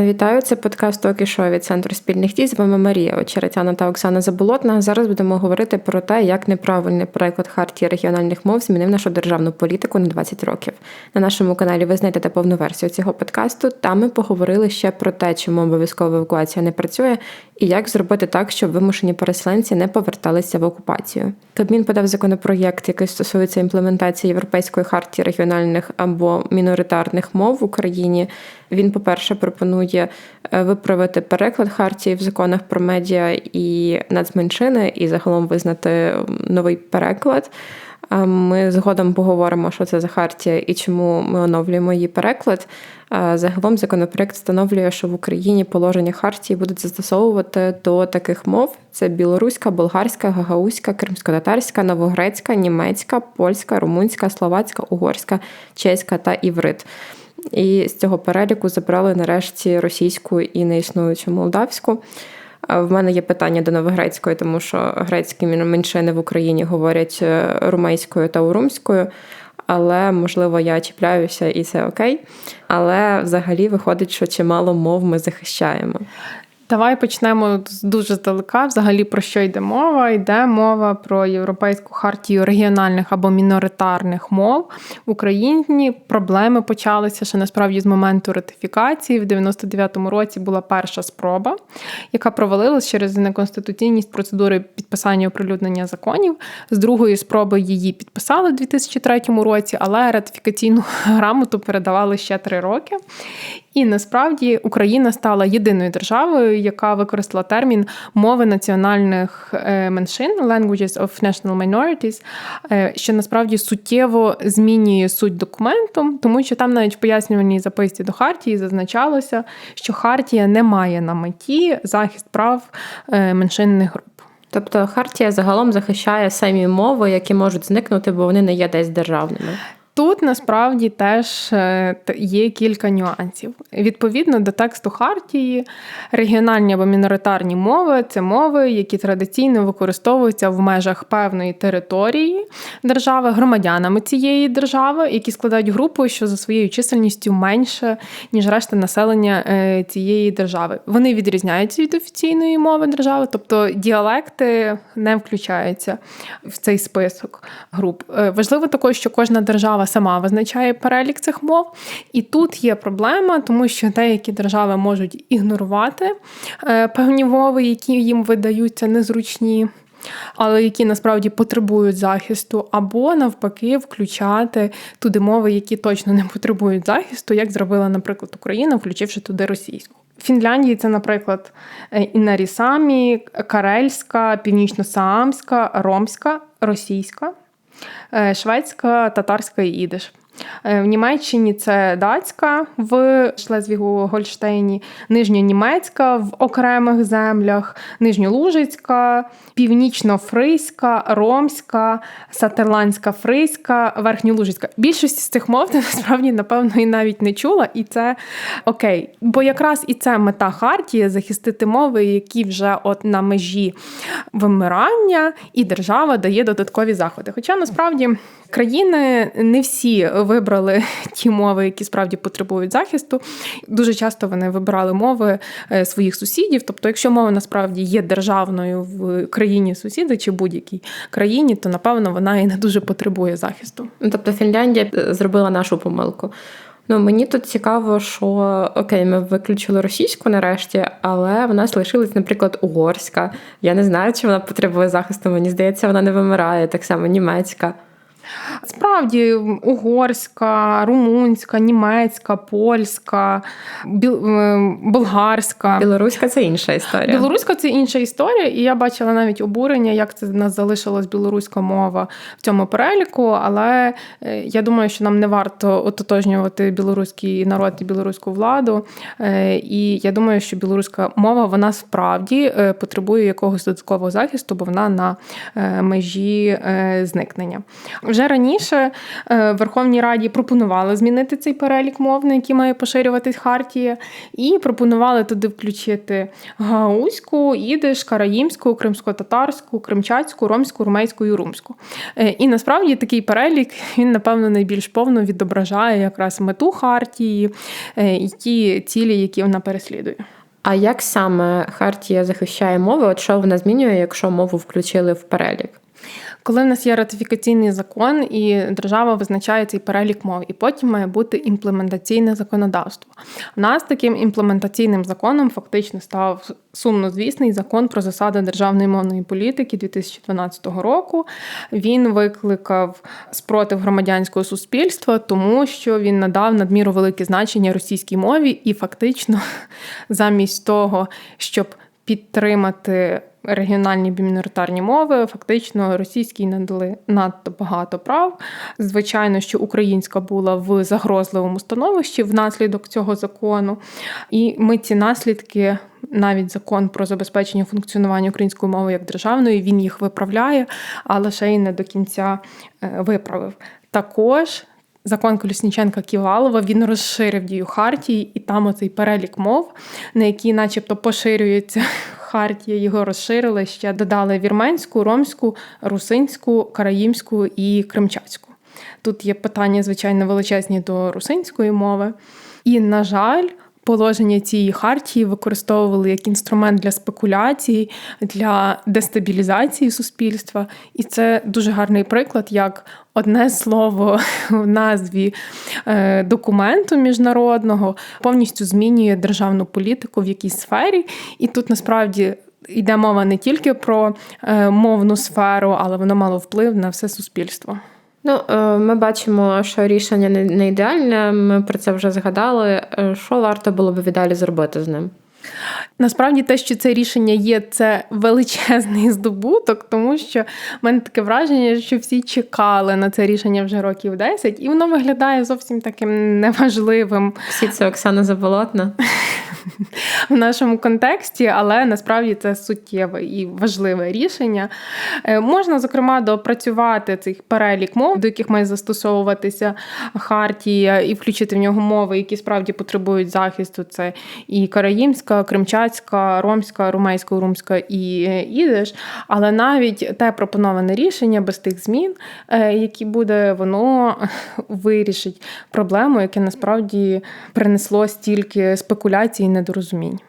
Вітаю, це подкаст «Токі шоу» від центру спільних дій. З вами Марія Очеретяна та Оксана Заболотна. Зараз будемо говорити про те, як неправильний переклад хартії регіональних мов змінив нашу державну політику на 20 років. На нашому каналі ви знайдете повну версію цього подкасту. Там ми поговорили ще про те, чому обов'язкова евакуація не працює, і як зробити так, щоб вимушені переселенці не поверталися в окупацію. Кабмін подав законопроєкт, який стосується імплементації європейської хартії регіональних або міноритарних мов в Україні. Він, по-перше, пропонує е, виправити переклад хартії в законах про медіа і нацменшини, і загалом визнати новий переклад. Ми згодом поговоримо, що це за хартія і чому ми оновлюємо її переклад. Загалом законопроект встановлює, що в Україні положення хартії будуть застосовувати до таких мов: це білоруська, болгарська, гагаузька, кримсько-татарська, новогрецька, німецька, польська, румунська, словацька, угорська, чеська та іврит. І з цього переліку забрали нарешті російську і неіснуючу молдавську. В мене є питання до новогрецької, тому що грецькі меншини в Україні говорять е, румейською та урумською, але можливо я чіпляюся і це окей. Але взагалі виходить, що чимало мов ми захищаємо. Давай почнемо з дуже здалека. Взагалі про що йде мова? Йде мова про європейську хартію регіональних або міноритарних мов в Україні. Проблеми почалися ще насправді з моменту ратифікації. В 99-му році була перша спроба, яка провалилась через неконституційність процедури підписання оприлюднення законів. З другої спроби її підписали в 2003 році, але ратифікаційну грамоту передавали ще три роки. І насправді Україна стала єдиною державою, яка використала термін мови національних е, меншин languages of national minorities, е, що насправді суттєво змінює суть документу, тому що там навіть в пояснювальній записці до Хартії зазначалося, що Хартія не має на меті захист прав е, меншинних груп. Тобто Хартія загалом захищає самі мови, які можуть зникнути, бо вони не є десь державними. Тут насправді теж е, є кілька нюансів. Відповідно до тексту Хартії, регіональні або міноритарні мови це мови, які традиційно використовуються в межах певної території держави, громадянами цієї держави, які складають групу, що за своєю чисельністю менше, ніж решта населення е, цієї держави. Вони відрізняються від офіційної мови держави, тобто діалекти не включаються в цей список груп. Е, важливо також, що кожна держава держава сама визначає перелік цих мов. І тут є проблема, тому що деякі держави можуть ігнорувати е, певні мови, які їм видаються незручні. Але які насправді потребують захисту, або навпаки включати туди мови, які точно не потребують захисту, як зробила, наприклад, Україна, включивши туди російську. В Фінляндії це, наприклад, е, Інарісамі, Карельська, Північно-Саамська, Ромська, Російська. Е, шведська, татарська і ідиш. Е, в Німеччині це датська в Шлезвігу Гольштейні, нижньонімецька в окремих землях, нижньолужицька, північно-фризька, ромська, сатерландська фризька, верхньолужицька. Більшість з цих мов ти насправді, напевно, і навіть не чула, і це окей. Бо якраз і це мета Хартії захистити мови, які вже от на межі вимирання, і держава дає додаткові заходи. Хоча насправді країни не всі вибрали ті мови, які справді потребують захисту. Дуже часто вони вибирали мови е, своїх сусідів. Тобто, якщо мова насправді є державною в країні сусіда чи будь-якій країні, то напевно вона і не дуже потребує захисту. Тобто Фінляндія е, зробила нашу помилку. Ну, мені тут цікаво, що окей, ми виключили російську нарешті, але в нас лишилась, наприклад, угорська. Я не знаю, чи вона потребує захисту. Мені здається, вона не вимирає так само німецька. Справді, угорська, румунська, німецька, польська, біл... Е, болгарська. Білоруська це інша історія. Білоруська це інша історія, і я бачила навіть обурення, як це в нас залишилась білоруська мова в цьому переліку. Але е, я думаю, що нам не варто ототожнювати білоруський народ і білоруську владу. Е, і я думаю, що білоруська мова вона справді потребує якогось додаткового захисту, бо вона на межі зникнення Вже раніше е, в Верховній Раді пропонували змінити цей перелік мов, на які має поширюватись Хартія, і пропонували туди включити гаузьку, ідиш, караїмську, кримсько-татарську, кримчацьку, ромську, румейську і румську. Е, І насправді такий перелік він, напевно, найбільш повно відображає якраз мету Хартії е, і ті цілі, які вона переслідує. А як саме Хартія захищає мови? От що вона змінює, якщо мову включили в перелік? Коли в нас є ратифікаційний закон, і держава визначає цей перелік мов, і потім має бути імплементаційне законодавство. У нас таким імплементаційним законом фактично став сумнозвісний закон про засади державної мовної політики 2012 року. Він викликав спротив громадянського суспільства, тому що він надав надміру велике значення російській мові, і фактично, замість того, щоб підтримати регіональні біміноритарні мови, фактично російській надали надто багато прав. Звичайно, що українська була в загрозливому становищі внаслідок цього закону, і ми ці наслідки. Навіть закон про забезпечення функціонування української мови як державної він їх виправляє, але ще й не до кінця е, виправив. Також закон Колісніченка Ківалова він розширив дію Хартії, і там оцей перелік мов, на які, начебто, поширюється Хартія, його розширили ще додали вірменську, ромську, русинську, караїмську і кримчацьку. Тут є питання, звичайно, величезні до русинської мови. І, на жаль, положення цієї хартії використовували як інструмент для спекуляцій, для дестабілізації суспільства. І це дуже гарний приклад, як одне слово в назві е, документу міжнародного повністю змінює державну політику в якійсь сфері. І тут насправді. Йде мова не тільки про е, мовну сферу, але воно мало вплив на все суспільство. Ну, е, ми бачимо, що рішення не- не ідеальне. Ми про це вже згадали. Е, Що варто було б віддалі зробити з ним? Насправді те, що це рішення є, це величезний здобуток, тому що в мене таке враження, що всі чекали на це рішення вже років 10, і воно виглядає зовсім таким неважливим Всі це Оксана Заболотна. в нашому контексті, але насправді це суттєве і важливе рішення. Е, Можна, зокрема, допрацювати цей перелік мов, до яких має застосовуватися хартія, і включити в нього мови, які справді потребують захисту. Це і караїмська, кримчацька, ромська, румейська, румська і е, ідиш. Але навіть те пропоноване рішення без тих змін, е, які буде, воно вирішить проблему, яке насправді принесло стільки спекуляцій недорозумінь.